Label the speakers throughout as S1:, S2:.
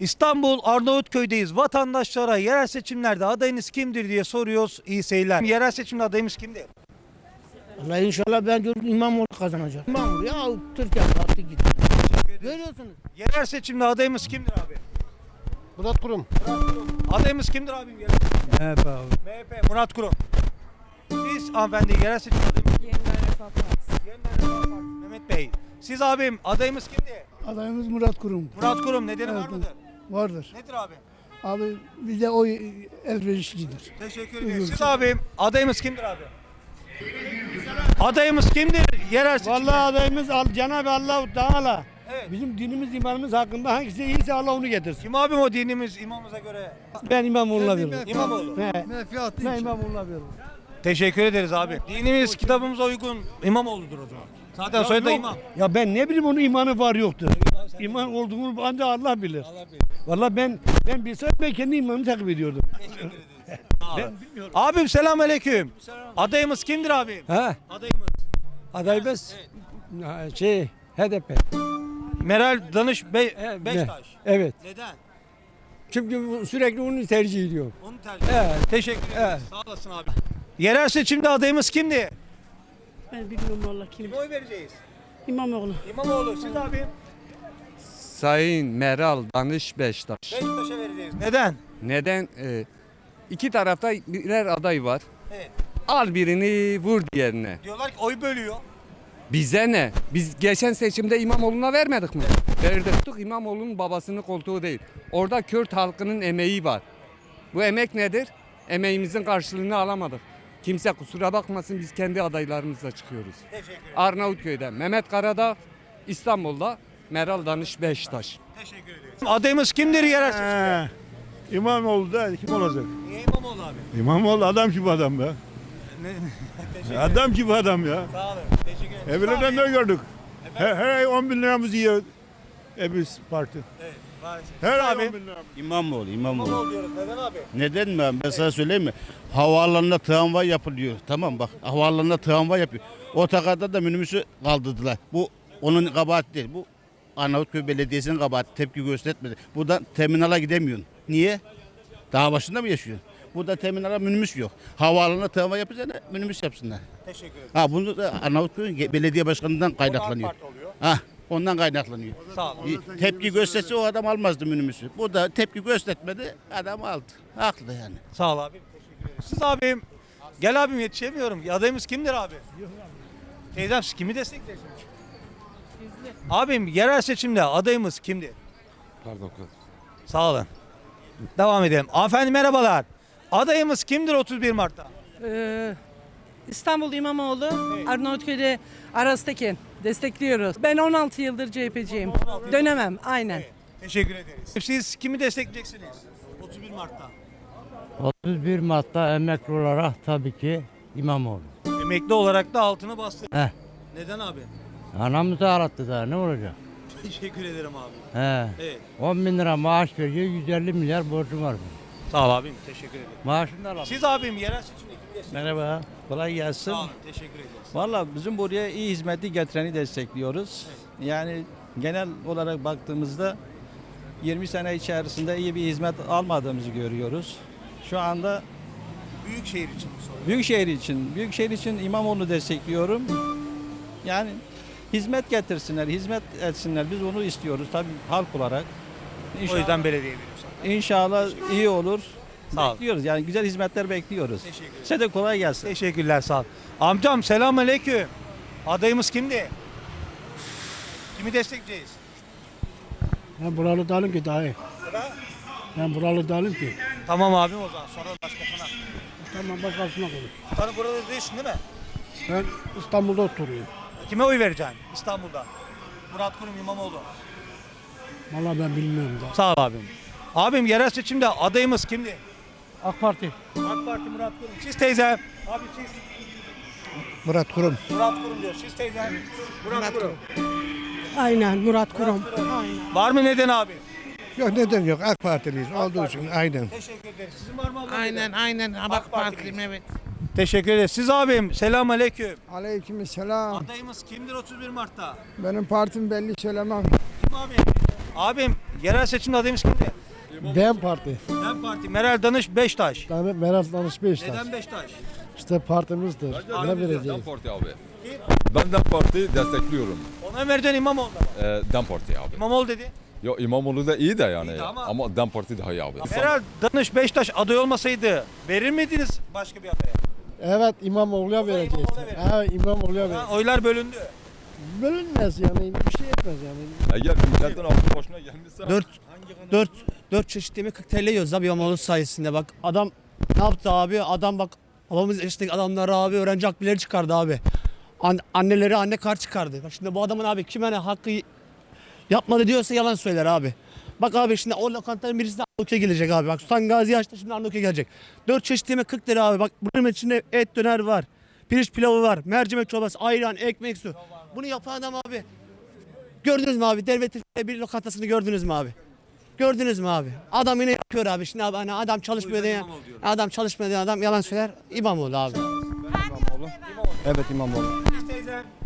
S1: İstanbul Arnavutköy'deyiz. Vatandaşlara yerel seçimlerde adayınız kimdir diye soruyoruz. İyi seyirler. Yerel seçimde adayımız kimdir?
S2: Allah inşallah ben diyorum İmamoğlu kazanacak. İmamoğlu ya Türkiye kalktı gitti. Görüyorsunuz.
S1: Yerel seçimde adayımız kimdir abi?
S3: Murat Kurum.
S1: Adayımız kimdir abim? Yerel seçimde?
S4: MHP abi.
S1: MHP, Murat Kurum. Siz hanımefendi yerel seçim adayımız
S5: Yeniden Refah Partisi.
S1: Yeniden Refah Partisi, Mehmet Bey. Siz abim adayımız kimdi?
S3: Adayımız Murat Kurum.
S1: Murat Kurum nedeni var mıdır?
S3: Vardır.
S1: Nedir abi?
S3: Abi bize o elverişlidir.
S1: Teşekkür ederim. Siz abim adayımız kimdir abi? Adayımız kimdir yerel seçimde?
S2: Vallahi adayımız al, Cenab-ı Allah Teala.
S1: Evet.
S2: Bizim dinimiz imanımız hakkında hangisi iyiyse Allah onu getirsin.
S1: Kim abim o dinimiz imamımıza göre?
S2: Ben İmamoğlu'na veriyorum.
S1: İmamoğlu.
S2: He. Ben İmamoğlu'na veriyorum.
S1: Teşekkür ederiz abi. Dinimiz kitabımıza uygun İmamoğlu'dur o zaman. Zaten soyadı da imam.
S2: Ya ben ne bileyim onun imanı var İman olduğunu ancak Allah bilir. Vallahi ben ben bilsem ben kendi imanımı takip ediyordum. ben bilmiyorum.
S1: Abim selamünaleyküm. Adayımız kimdir abim?
S4: Ha,
S1: Adayımız.
S4: adayımız ha, şey HDP.
S1: Meral Danış Be
S4: Evet,
S1: Beştaş.
S4: Evet.
S1: Neden?
S4: Çünkü sürekli onu tercih ediyor.
S1: Onu tercih
S4: Evet.
S1: Teşekkür ederiz.
S4: Evet.
S1: Sağ olasın abi. Yerel seçimde adayımız kimdi?
S5: Ben bilmiyorum valla kim.
S1: Kime oy vereceğiz?
S5: İmamoğlu.
S1: İmamoğlu. Siz abim?
S6: Sayın Meral Danış Beştaş.
S1: Beştaş'a vereceğiz. Neden?
S6: Neden? Ee, iki tarafta birer aday var.
S1: Evet.
S6: Al birini vur diğerine.
S1: Diyorlar ki oy bölüyor.
S6: Bize ne? Biz geçen seçimde İmamoğlu'na vermedik mi? Verdik. İmamoğlu'nun babasının koltuğu değil. Orada Kürt halkının emeği var. Bu emek nedir? Emeğimizin karşılığını alamadık. Kimse kusura bakmasın biz kendi adaylarımızla çıkıyoruz.
S1: Teşekkür ederim.
S6: Arnavutköy'de Mehmet Karadağ, İstanbul'da Meral Danış Beştaş.
S1: Teşekkür ederiz. Adayımız kimdir yerel seçimde?
S7: İmamoğlu da kim olacak?
S1: Niye İmamoğlu abi?
S7: İmamoğlu adam gibi adam ya. Adam gibi adam ya.
S1: Sağ olun. Teşekkür ederim.
S7: Evvelden ne gördük? Her, her ay 10 bin liramızı yiyor Ebis Parti.
S1: Evet, maalesef.
S7: Her
S1: abi.
S7: 10 bin liramızı.
S8: İmamoğlu, İmamoğlu.
S1: İmamoğlu diyoruz. Neden abi?
S8: Neden mi abi? Ben sana söyleyeyim mi? Havaalanında tramvay yapılıyor. Tamam bak havaalanında tramvay yapıyor. Otogarda da minibüsü kaldırdılar. Bu onun kabahati değil. Bu Arnavutköy Belediyesi'nin kabahati. Tepki göstermedi. Buradan terminala gidemiyorsun. Niye? Dağ başında mı yaşıyorsun? Burada terminala minibüs yok. Havaalanına tramvay yapacağına minibüs yapsınlar.
S1: Teşekkür ederim.
S8: Ha bunu da Arnavutköy Belediye Başkanı'ndan kaynaklanıyor. Ha ondan kaynaklanıyor.
S1: Sağ olun.
S8: Bir Tepki gösterse o adam almazdı minibüsü. Bu da tepki göstermedi adam aldı. Haklı yani.
S1: Sağ ol abim. Teşekkür ederim. Siz abim. Gel abim yetişemiyorum. Adayımız kimdir abi? Teyzem siz kimi destekliyorsunuz? Abim yerel seçimde adayımız kimdir?
S6: Pardon.
S1: Sağ olun. Devam edelim. Hanımefendi merhabalar. Adayımız kimdir 31 Mart'ta?
S5: Ee, İstanbul İmamoğlu, Arnavutköy'de Aras Tekin. Destekliyoruz. Ben 16 yıldır CHP'ciyim. Dönemem aynen.
S1: Teşekkür ederiz. Siz kimi destekleyeceksiniz 31 Mart'ta?
S9: 31 Mart'ta emekli olarak tabii ki İmamoğlu.
S1: Emekli olarak da altını bastı.
S9: Heh.
S1: Neden abi?
S9: Anamızı arattı daha ne olacak?
S1: Teşekkür ederim abi.
S9: He.
S1: Evet.
S9: 10 bin lira maaş veriyor 150 milyar borcum var. benim.
S1: Sağ ol abim. Teşekkür ederim.
S9: Maaşını da alamıyorum.
S1: Siz abim yerel seçimde destekliyorsunuz?
S10: Merhaba, kolay gelsin.
S1: Sağ olun. Teşekkür ederiz.
S10: Valla bizim buraya iyi hizmeti getireni destekliyoruz. Yani genel olarak baktığımızda 20 sene içerisinde iyi bir hizmet almadığımızı görüyoruz. Şu anda
S1: Büyükşehir için bu soru.
S10: Büyükşehir için, Büyükşehir için İmamoğlu destekliyorum. Yani hizmet getirsinler, hizmet etsinler. Biz onu istiyoruz tabii halk olarak.
S1: O yüzden belediye veriyoruz.
S10: İnşallah iyi olur.
S1: Sağ.
S10: Bekliyoruz yani güzel hizmetler bekliyoruz.
S1: Teşekkür ederim.
S10: Size de kolay gelsin.
S1: Teşekkürler sağ ol. Amcam selamünaleyküm. Adayımız kimdi? Kimi destekleyeceğiz?
S2: Ben buralı değilim ki dahi. Ben buralı değilim ki.
S1: Tamam abim o zaman sonra başkasına.
S2: Tamam başkasına konuş.
S1: Sen burada değilsin değil mi?
S2: Ben İstanbul'da oturuyorum.
S1: Kime oy vereceksin İstanbul'da? Murat Kurum İmamoğlu.
S2: Vallahi ben bilmiyorum da.
S1: Sağ ol abim. Abim yerel seçimde adayımız kimdi?
S2: AK Parti.
S1: AK Parti Murat Kurum. Siz teyze. Abi siz.
S3: Murat Kurum.
S1: Murat Kurum diyor. Siz teyze. Murat, Kurum.
S5: Aynen Murat Kurum.
S1: Var mı neden abi?
S3: Yok neden yok AK Partiliyiz olduğu için aynen.
S1: Teşekkür ederiz. Sizin var mı abla?
S5: Aynen aynen
S1: AK Partiliyim,
S5: evet.
S1: Teşekkür ederiz. Siz abim selamünaleyküm.
S3: Aleyküm selam.
S1: Adayımız kimdir 31 Mart'ta?
S3: Benim partim belli söylemem.
S1: Kim abi? Abim Yerel seçimde adayımız kimdi?
S11: Dem Parti.
S1: DEM Parti. Meral Danış Beştaş.
S11: Yani Meral Danış Beşiktaş.
S1: Neden Beştaş?
S11: İşte partimizdir. Ne vereceğiz?
S12: Parti abi. Ben DEM Parti destekliyorum.
S1: Ona vereceksin İmamoğlu'na bak.
S12: Ee, DEM Parti abi.
S1: İmamoğlu dedi.
S12: Yo İmamoğlu da iyi de yani.
S1: İyi de ama-
S12: ama... DEM Parti daha iyi abi.
S1: Meral Danış Beştaş aday olmasaydı verir miydiniz başka bir adaya?
S11: Evet İmamoğlu'ya vereceğiz.
S1: İmamoğlu'na.
S11: Evet İmamoğlu'ya vereceğiz.
S1: oylar bölündü.
S11: Bölünmez yani bir şey etmez yani.
S12: Eğer milletin aklı başına gelmişse
S2: 4 4 4 çeşit yemek 40 TL yiyoruz abi İmamoğlu sayesinde bak. Adam ne yaptı abi? Adam bak babamız yaşındaki adamları abi öğrenci akbilleri çıkardı abi. An- anneleri anne kar çıkardı. Bak şimdi bu adamın abi kime ne hakkı yapmadı diyorsa yalan söyler abi. Bak abi şimdi o lokantanın birisi de Arnavutköy'e gelecek abi. Bak Sultan Gazi açtı şimdi Arnavutköy'e gelecek. 4 çeşit yemek 40 lira abi. Bak bunun içinde et döner var. Pirinç pilavı var. Mercimek çorbası, ayran, ekmek su. Bunu yapan adam abi. Gördünüz mü abi? Devletin bir lokantasını gördünüz mü abi? Gördünüz mü abi? Adam yine yapıyor abi. Şimdi abi hani adam çalışmıyor diye. Adam çalışmıyor diye adam yalan söyler. İmamoğlu abi.
S13: Evet İmamoğlu.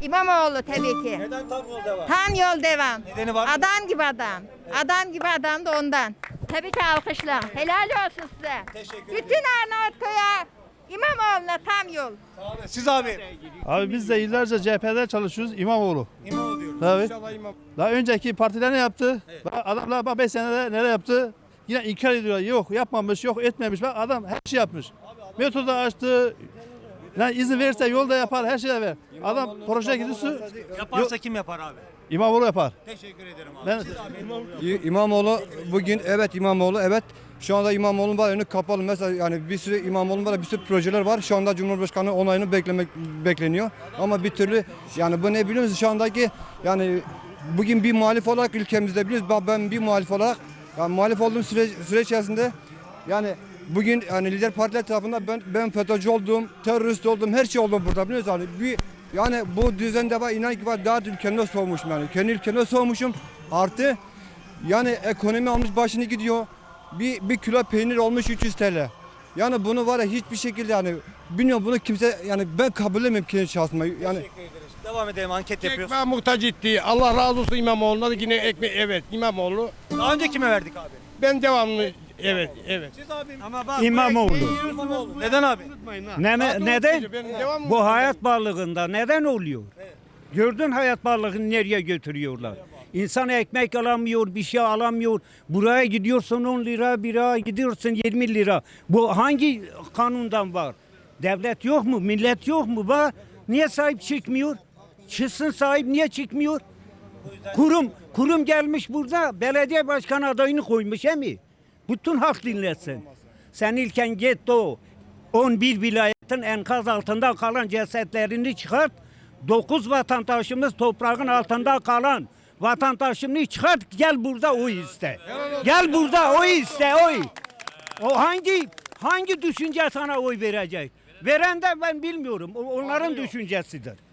S14: İmamoğlu tabii ki.
S1: neden tam yol devam?
S14: Tam yol devam.
S1: Nedeni var mı?
S14: Adam gibi adam. Adam gibi adam da ondan. Tabii ki alkışla. Helal olsun size.
S1: Teşekkür ederim.
S14: Bütün Arnavutköy'e İmamoğlu'na tam yol.
S1: Sağ olun. Siz abi.
S10: Abi biz de yıllarca CHP'de çalışıyoruz. İmamoğlu.
S1: İmamoğlu diyoruz.
S10: Tabii. Daha önceki partiler ne yaptı? Bak Adamlar bak 5 senede neler yaptı? Yine inkar ediyorlar. Yok yapmamış, yok etmemiş. Bak adam her şey yapmış. Metro da açtı. Lan izin verirse yol da yapar, her şey de ver. Adam proje gidiyorsa
S1: Yaparsa kim yapar abi?
S10: İmamoğlu yapar.
S1: Teşekkür ederim abi.
S10: Ben
S1: Siz abi.
S13: İmamoğlu bugün evet İmamoğlu evet. Şu anda İmamoğlu'nun var önü kapalı. Mesela yani bir sürü İmamoğlu'nun var bir sürü projeler var. Şu anda Cumhurbaşkanı onayını beklemek bekleniyor. Ama bir türlü yani bu ne biliyor musunuz şu andaki yani bugün bir muhalif olarak ülkemizde biliyoruz. Ben- Ben bir muhalif olarak yani muhalif olduğum süreç, süreç içerisinde yani bugün yani lider partiler tarafından ben ben FETÖ'cü oldum, terörist oldum, her şey oldum burada biliyorsunuz yani bir yani bu düzende var inan ki var daha ülkemde soğumuşum yani. Kendi ülkemde soğumuşum. Artı yani ekonomi almış başını gidiyor. Bir, bir kilo peynir olmuş 300 TL. Yani bunu var ya hiçbir şekilde yani bilmiyorum bunu kimse yani ben kabul edemiyorum kendi şahsıma. Yani
S1: Teşekkür ederiz. Devam edelim anket yapıyoruz.
S15: Ekmeğe muhtaç etti. Allah razı olsun İmamoğlu'na da yine ekmek evet İmamoğlu.
S1: Daha önce kime verdik abi?
S15: Ben devamlı evet evet.
S1: Siz abim.
S6: İmamoğlu.
S1: İmamoğlu. Neden abi?
S6: Ne, neden? Bu hayat varlığında neden oluyor? Gördün hayat varlığını nereye götürüyorlar? İnsan ekmek alamıyor, bir şey alamıyor. Buraya gidiyorsun 10 lira, bira gidiyorsun 20 lira. Bu hangi kanundan var? Devlet yok mu? Millet yok mu? Var. Niye sahip çıkmıyor? Çıksın sahip niye çıkmıyor? Kurum kurum gelmiş burada belediye başkanı adayını koymuş he mi? Bütün halk dinlesin. Sen ilken git o 11 vilayetin enkaz altında kalan cesetlerini çıkart. 9 vatandaşımız toprağın altında kalan vatandaşını çıkart gel burada oy iste. Gel burada oy iste oy. O hangi hangi düşünce sana oy verecek? Veren de ben bilmiyorum. O onların düşüncesidir.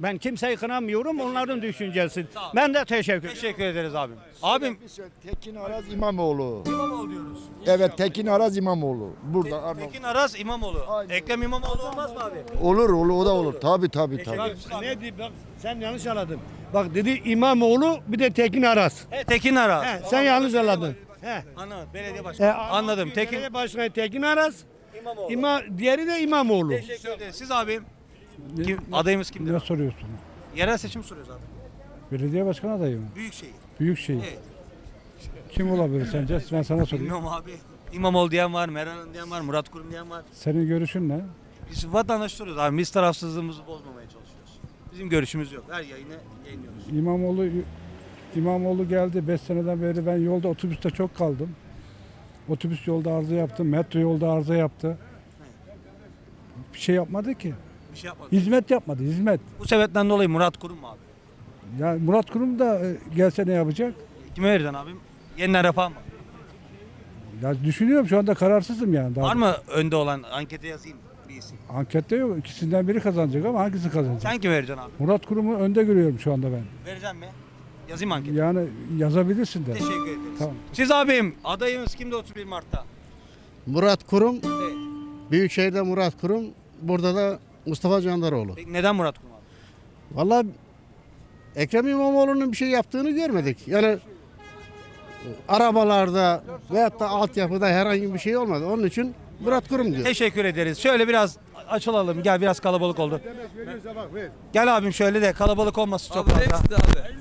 S6: Ben kimseyi kınamıyorum onların düşüncesi. Ben de teşekkür ederim.
S1: Teşekkür ederiz abim. Abim
S11: Tekin Araz İmamoğlu.
S1: İmamoğlu diyoruz.
S11: Evet Tekin Araz İmamoğlu. Burada Arnavut.
S1: Tekin Aras İmamoğlu. Ekrem İmamoğlu olmaz mı abi?
S11: Olur olur o da olur. Tabii tabii tabii.
S15: Ne dedi bak sen yanlış anladın. Bak dedi İmamoğlu bir de Tekin Aras.
S1: He, Tekin Aras.
S15: He, sen yanlış anladın. He.
S1: Anladım. Belediye başkanı. Anladım. Tekin
S15: Belediye Başkanı Tekin Aras.
S1: İmamoğlu.
S15: İma, diğeri de İmamoğlu.
S1: Teşekkür ederiz. Siz abim. Kim, adayımız kimdir? abi?
S15: soruyorsun?
S1: Yerel seçim soruyoruz abi.
S15: Belediye başkanı adayı mı?
S1: Büyükşehir.
S15: Büyükşehir.
S1: Evet.
S15: Kim olabilir sence? Ben sana
S1: Bilmiyorum abi. İmamoğlu diyen var, Meral Hanım diyen var, Murat Kurum diyen var.
S15: Senin görüşün ne?
S1: Biz vatandaş soruyoruz abi. Biz tarafsızlığımızı bozmamaya çalışıyoruz. Bizim görüşümüz yok. Her yayını yayınlıyoruz.
S15: İmamoğlu İmamoğlu geldi 5 seneden beri ben yolda otobüste çok kaldım. Otobüs yolda arıza yaptı, metro yolda arıza yaptı. Bir şey yapmadı ki.
S1: Bir şey yapmadık.
S15: Hizmet yapmadı, hizmet.
S1: Bu sebepten dolayı Murat Kurum mu abi?
S15: Ya Murat Kurum da e, gelse ne yapacak?
S1: Kime vereceksin abim? Yeniden refah mı?
S15: Ya düşünüyorum şu anda kararsızım yani. Daha
S1: Var mı önde olan ankete yazayım bir isim?
S15: Ankette yok. İkisinden biri kazanacak ama hangisi kazanacak?
S1: Sen kime vereceksin abi?
S15: Murat Kurum'u önde görüyorum şu anda ben.
S1: Vereceksin mi? Yazayım ankete.
S15: Yani yazabilirsin de.
S1: Teşekkür ederiz.
S15: Tamam.
S1: Siz abim adayımız kimdi 31 Mart'ta?
S11: Murat Kurum.
S1: Evet.
S11: Büyükşehir'de Murat Kurum. Burada da Mustafa Candaroğlu.
S1: Peki neden Murat Kurum abi?
S11: Vallahi Ekrem İmamoğlu'nun bir şey yaptığını görmedik. Yani
S16: arabalarda veyahut da altyapıda herhangi bir şey olmadı. Onun için Murat Kurum diyor.
S1: Teşekkür ederiz. Şöyle biraz açılalım. Gel biraz kalabalık oldu. Gel abim şöyle de kalabalık olmasın çok fazla.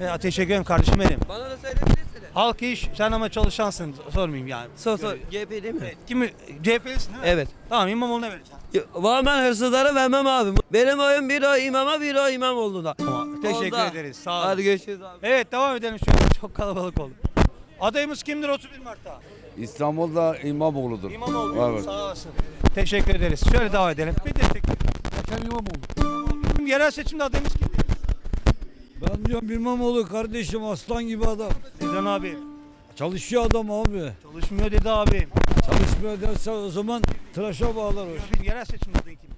S1: Ya, teşekkür ederim kardeşim benim.
S17: Bana da söyleyebilirsin.
S1: Halk iş sen ama çalışansın sormayayım yani.
S17: Sor sor. CHP değil mi?
S1: Evet, Kimi CHP'lisin değil mi?
S17: Evet.
S1: Tamam İmamoğlu'na vereceğim.
S17: Var ben hırsızlara vermem abi. Benim oyun bir o imama bir o İmamoğlu'na.
S1: Tamam. Teşekkür
S17: Oldu.
S1: ederiz. Sağ olun.
S17: Hadi görüşürüz abi.
S1: Evet devam edelim şu. Çok kalabalık oldu. Adayımız kimdir 31 Mart'ta?
S18: İstanbul'da İmamoğlu'dur.
S1: İmamoğlu.
S18: Evet.
S1: Sağ olasın. Teşekkür ederiz. Şöyle devam edelim. Bir destek. Efendim İmamoğlu. Yerel seçimde adayımız kimdir?
S19: Ben diyorum İmamoğlu kardeşim aslan gibi adam.
S1: Neden abi?
S19: Çalışıyor adam abi.
S1: Çalışmıyor dedi abi.
S19: Çalışmıyor derse o zaman tıraşa bağlar o.
S1: Abim yerel seçimde adayın kimdir?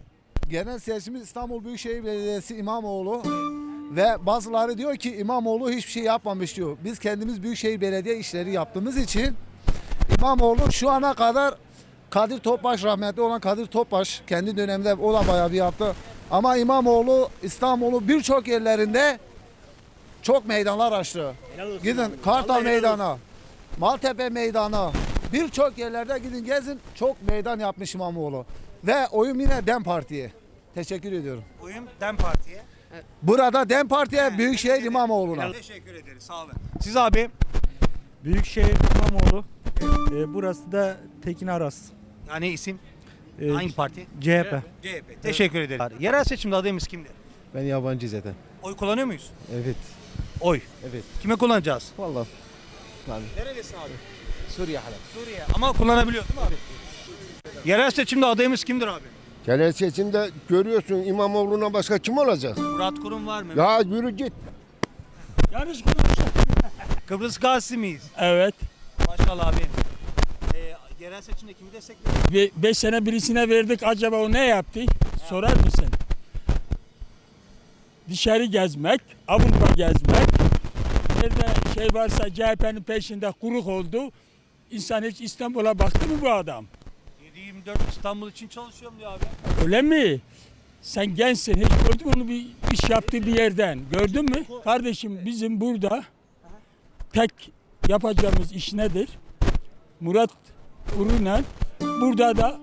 S20: Genel seçimimiz İstanbul Büyükşehir Belediyesi İmamoğlu ve bazıları diyor ki İmamoğlu hiçbir şey yapmamış diyor. Biz kendimiz Büyükşehir Belediye işleri yaptığımız için İmamoğlu şu ana kadar Kadir Topbaş rahmetli olan Kadir Topbaş kendi döneminde o da bayağı bir yaptı. Ama İmamoğlu İstanbul'u birçok yerlerinde çok meydanlar açtı. Gidin Kartal Meydanı, Maltepe Meydanı, birçok yerlerde gidin gezin çok meydan yapmış İmamoğlu. Ve oyum yine DEM Parti'ye. Teşekkür ediyorum.
S1: Oyum DEM Parti'ye.
S20: Burada DEM Parti'ye Büyükşehir İmamoğlu'na.
S1: Teşekkür ederiz. Sağ olun. Siz abi?
S19: Büyükşehir İmamoğlu. burası da Tekin Aras.
S1: Yani isim?
S19: Ee,
S1: Hangi parti?
S19: CHP.
S1: CHP. Teşekkür ederim. Yerel seçimde adayımız kimdir?
S16: Ben yabancı zaten.
S1: Oy kullanıyor muyuz?
S16: Evet.
S1: Oy.
S16: Evet.
S1: Kime kullanacağız?
S16: Vallahi.
S1: Nerelisin abi?
S16: Suriye Halep.
S1: Suriye. Ama kullanabiliyor değil mi abi? Yerel seçimde adayımız kimdir abi?
S16: Genel seçimde görüyorsun İmamoğlu'na başka kim olacak?
S1: Murat Kurum var mı?
S16: Ya yürü git.
S19: Yanlış
S1: Kıbrıs Gazisi miyiz?
S19: Evet.
S1: Maşallah abi. Ee, yerel seçimde kimi destekliyor?
S19: 5 sene birisine verdik acaba o ne yaptı? Sorar mısın? Dışarı gezmek, Avrupa gezmek. Nerede şey varsa CHP'nin peşinde kuruk oldu. İnsan hiç İstanbul'a baktı mı bu adam?
S1: 7-24 İstanbul için çalışıyorum diyor abi.
S19: Öyle mi? Sen gençsin. Hiç gördün mü onu bir iş yaptığı bir yerden? Gördün mü? Kardeşim bizim burada tek yapacağımız iş nedir? Murat Urunen burada da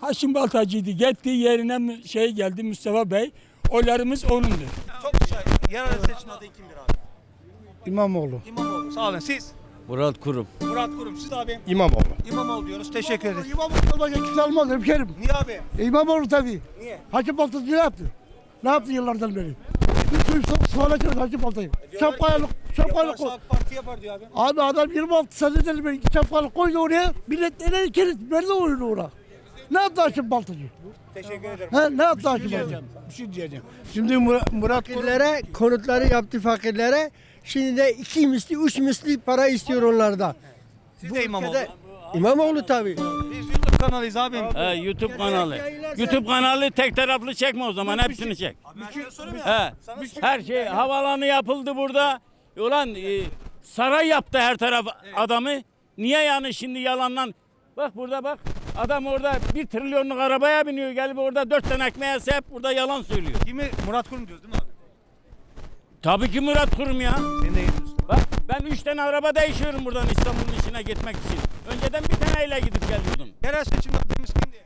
S19: Haşim Baltacı'ydı. Gitti yerine mi- şey geldi Mustafa Bey. Oylarımız onundur.
S1: Çok güzel. Yerel seçimde adayı kimdir abi?
S20: İmamoğlu.
S1: İmamoğlu. Sağ olun. Siz?
S17: Murat Kurum.
S1: Murat Kurum. Siz abi?
S16: İmamoğlu.
S1: İmamoğlu diyoruz. Teşekkür ederiz.
S20: İmamoğlu başka kimse almaz hemşerim.
S1: Niye abi?
S20: İmamoğlu tabii.
S1: Niye?
S20: Hacı Baltacı ne yaptı? Ne yaptı yıllardan beri? Bütün suala çözdü Hacı Baltacı. Şapkayalık, şapkayalık.
S1: Yaparsa AK Parti yapar diyor abi.
S20: Abi adam 26 senedir beri şapkayalık koydu oraya. Millet nereye keriz? Verdi oyunu ona. Ne yaptı Hacı Baltacı?
S1: Teşekkür ederim.
S20: He, ne yaptı Hacı Baltacı?
S16: Bir şey diyeceğim. Şimdi Murat, Murat
S19: Fakirlere konutları yaptı fakirlere. Şimdi de iki misli, üç misli para istiyor onlardan.
S1: Siz de İmamoğlu.
S19: İmamoğlu tabii.
S1: Biz YouTube kanalıyız abim.
S21: YouTube kanalı. YouTube kanalı tek taraflı çekme o zaman hepsini çek.
S1: Abi ben şöyle sorayım ya.
S21: He. Her şey havalanı yapıldı burada. Ulan e, saray yaptı her taraf adamı. Niye yani şimdi yalandan? Bak burada bak. Adam orada bir trilyonluk arabaya biniyor. Gelip orada dört tane ekmeğe hep burada yalan söylüyor.
S1: Kimi? Murat Kurum diyoruz değil mi?
S21: Tabii ki Murat Kurum ya.
S1: Seni de yediyorsun.
S21: Bak ben üç tane araba değişiyorum buradan İstanbul'un içine gitmek için. Önceden bir taneyle gidip geliyordum.
S1: Yerel seçimde adayımız kimdi?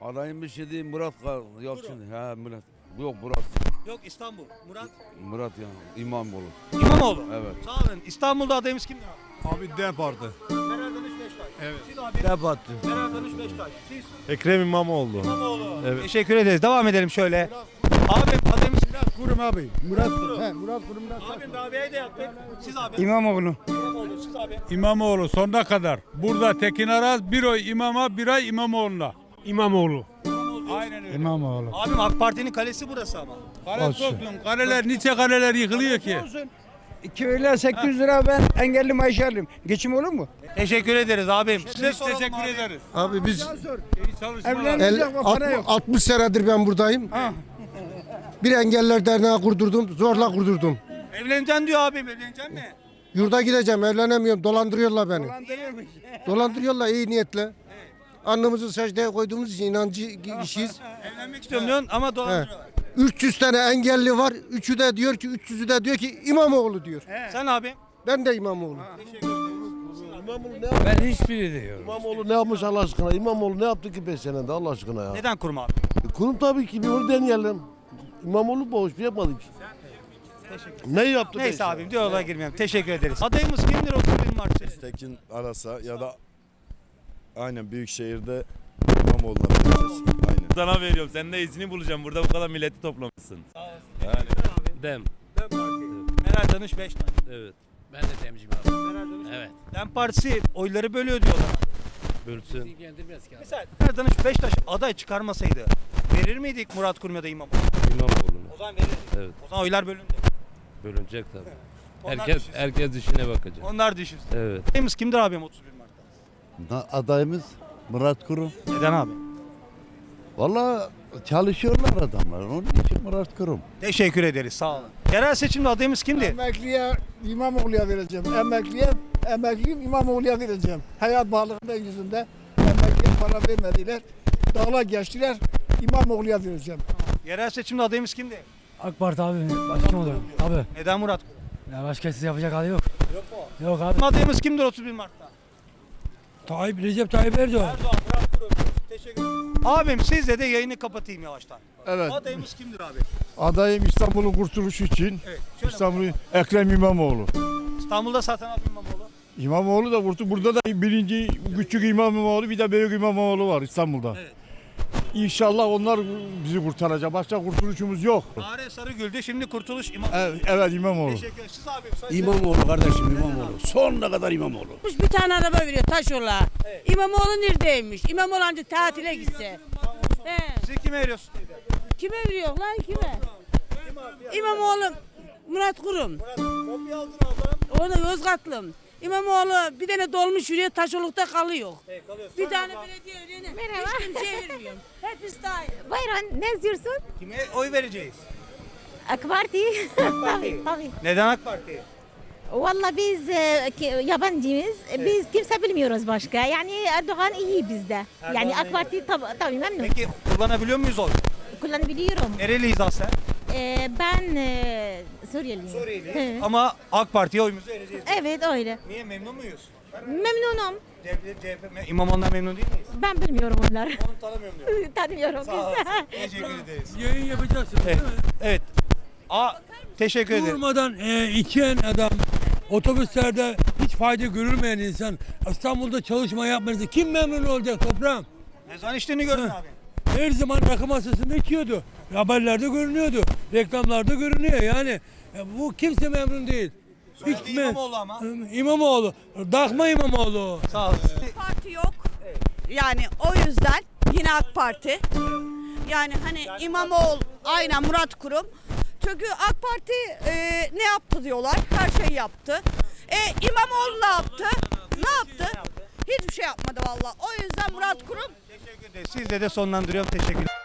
S18: Adayım bir şey değil Murat Kar. Yok şimdi. Ha Murat. Yok Murat.
S1: Yok İstanbul. Murat
S18: Murat ya. İmamoğlu.
S1: İmamoğlu.
S18: Evet.
S1: Sağ olun. İstanbul'da adayımız kimdir abi?
S20: Abi DEM Parti.
S1: Meral Danış Beştaş. Evet. Siz abi?
S19: Debattı.
S1: Meral Danış Beştaş. Siz?
S20: Ekrem İmamoğlu.
S1: İmamoğlu.
S20: Evet.
S1: Teşekkür ederiz. Devam edelim şöyle. Abim adayımız
S20: Murat Kurum abi. Murat Kurum. He, Murat Kurum'dan.
S1: Abim Rabia'yı da yaptık. Siz abi?
S20: İmamoğlu.
S1: İmamoğlu. Siz abi?
S20: İmamoğlu sonuna kadar. Burada Tekin Araz bir oy imama bir ay İmamoğlu'na. İmamoğlu. Aynen öyle. İmamoğlu.
S1: Abim AK Parti'nin kalesi burası ama.
S20: Kale olsun. Kaleler nice kaleler yıkılıyor ki.
S19: Köyle 800 lira ben engelli maaş alayım. Geçim olur mu?
S1: Teşekkür ederiz abim. Size soralım
S20: Teşekkür
S1: abi.
S20: ederiz.
S16: Abi biz
S19: Evlenecek para yok.
S16: 60 senedir ben buradayım. Bir engeller derneği kurdurdum. Zorla kurdurdum.
S1: Evleneceksin diyor abim. Evleneceksin mi?
S16: Yurda gideceğim evlenemiyorum. Dolandırıyorlar beni. Dolandırıyorlar iyi niyetle. Alnımızı secdeye koyduğumuz için inancı işiyiz.
S1: Evlenmek istiyorum diyorsun ama dolandırıyorlar.
S16: 300 tane engelli var. Üçü de diyor ki 300'ü de diyor ki İmamoğlu diyor.
S1: Sen abi?
S16: Ben de İmamoğlu.
S22: İmamoğlu ne yaptı?
S23: Ben hiçbiri diyorum.
S22: İmamoğlu ne yapmış Allah aşkına? İmamoğlu ne yaptı ki 5 senede Allah aşkına ya?
S1: Neden kurum abi?
S22: Kurum tabii ki bir onu deneyelim. İmamoğlu boş bir yapmadı ki. Ne yaptı?
S1: Neyse
S22: sene?
S1: abim diyaloğa girmeyelim. Teşekkür ederiz. Adayımız kimdir 31 Mart seçiminde?
S24: Tekin arasa ya da aynen büyük şehirde İmamoğlu'na vereceğiz. Aynen.
S18: Sana veriyorum. Sen de izini bulacağım. Burada bu kadar milleti toplamışsın. Yani. Dem.
S1: Dem Parti. Meral Danış Beştaş.
S18: Evet.
S23: Ben de temciyim abi.
S1: Meral Danış
S23: Evet.
S1: Dem Partisi oyları bölüyor diyorlar.
S18: Bölsün.
S23: İlgilendirmez ki abi.
S1: Mesela Meral Danış Beştaş aday çıkarmasaydı verir miydik Murat Kurum ya da İmamoğlu?
S18: İmamoğlu'na.
S1: O zaman verirdik.
S18: Evet.
S1: O zaman oylar bölündü.
S18: Bölünecek tabii.
S1: Onlar
S18: Herkes
S1: düşünsün.
S18: herkes işine bakacak.
S1: Onlar düşünsün.
S18: Evet.
S1: Adayımız kimdir abim 31 Mart'ta?
S25: Adayımız Murat Kurum.
S1: Neden abi?
S25: Valla çalışıyorlar adamlar. Onun için Murat Kurum.
S1: Teşekkür ederiz. Sağ olun. Yerel seçimde adayımız kimdi?
S3: Emekliye İmamoğlu'ya vereceğim. Emekliye, emekliyim İmamoğlu'ya vereceğim. Hayat pahalılığının yüzünde emekliye para vermediler. Dağla geçtiler. İmamoğlu'ya vereceğim.
S1: Yerel seçimde adayımız kimdi?
S23: AK Parti abi. Başka olur? Abi.
S1: Neden Murat Kurum?
S23: Ya başkası yapacak hali yok.
S1: Yok mu?
S23: Yok abi.
S1: Adayımız kimdir 31 Mart'ta?
S23: Tayyip, Recep Tayyip Erdoğan.
S1: Erdoğan, Murat Kurum. Teşekkür ederim. Abim sizle de yayını kapatayım yavaştan.
S26: Evet.
S1: Adayımız kimdir abi?
S26: Adayım İstanbul'un kurtuluşu için
S1: Evet. Şöyle
S26: İstanbul'un Ekrem İmamoğlu.
S1: İstanbul'da zaten abi İmamoğlu.
S26: İmamoğlu da kurtul. Burada da birinci küçük İmamoğlu bir de büyük İmamoğlu var İstanbul'da.
S1: Evet.
S26: İnşallah onlar bizi kurtaracak. Başka kurtuluşumuz yok.
S1: Fare Sarıgül'de şimdi kurtuluş İmamoğlu.
S26: Evet, evet İmamoğlu.
S1: Teşekkür ederim. Siz abim. söyle.
S11: İmamoğlu kardeşim İmamoğlu. Sonuna kadar İmamoğlu.
S27: Bir tane araba veriyor taş yola. İmamoğlu neredeymiş? İmamoğlu ancak tatile gitse. He.
S1: Siz kime veriyorsunuz?
S27: Kime veriyor lan kime? İmamoğlu Murat Kurum.
S1: Kopya aldın ablam.
S27: O da Yozgatlım. İmamoğlu bir tane dolmuş yürüyor taşolukta kalıyor.
S1: Evet, kalıyor.
S27: Bir tane
S1: ablam.
S27: belediye öyle Merhaba. Hiç kimseye vermiyorum. Hepsi dahil.
S28: Buyurun ne istiyorsun?
S1: Kime oy vereceğiz?
S28: AK Parti. tabii tabii.
S1: Neden AK Parti?
S28: Valla biz e, ki- yabancıyız. Biz kimse bilmiyoruz başka. Yani Erdoğan iyi bizde.
S1: Erdoğan
S28: yani
S1: iyi.
S28: AK Parti tab- tabii memnun.
S1: Peki kullanabiliyor muyuz oy?
S28: Kullanabiliyorum.
S1: Nereliyiz aslen?
S28: E, ben e, Suriyeliyim.
S1: Suriyeliyiz.
S28: Hı.
S1: Ama AK Parti'ye oyumuzu vereceğiz.
S28: Evet öyle.
S1: Niye memnun muyuz?
S28: Memnunum.
S1: Devlet, CHP, me- İmamoğlu'ndan memnun değil miyiz?
S28: Ben bilmiyorum onları.
S1: Onu tanımıyorum diyor.
S28: Tanımıyorum
S1: Sağ olasın.
S28: biz.
S1: Teşekkür ederiz.
S23: Yayın yapacaksın
S1: Evet. evet. A, teşekkür ederim.
S23: Durmadan e, içen adam, otobüslerde hiç fayda görülmeyen insan, İstanbul'da çalışma yapmayınca kim memnun olacak toprağım?
S1: Ne zaman içtiğini gördün abi.
S23: Her zaman rakı masasında içiyordu. Haberlerde görünüyordu. Reklamlarda görünüyor yani. e, bu kimse memnun değil.
S1: Söyledi İmamoğlu ama.
S23: İmamoğlu. Dakma İmamoğlu.
S1: Sağ olasın.
S27: Parti yok. Yani o yüzden yine AK Parti. Yani hani İmamoğlu aynen Murat Kurum. Çünkü AK Parti e, ne yaptı diyorlar. Her şeyi yaptı. E, İmamoğlu ne yaptı? Ne yaptı? Hiçbir şey yapmadı valla. O yüzden Murat Kurum
S1: Ederiz. Sizle de sonlandırıyorum. Teşekkür ederim.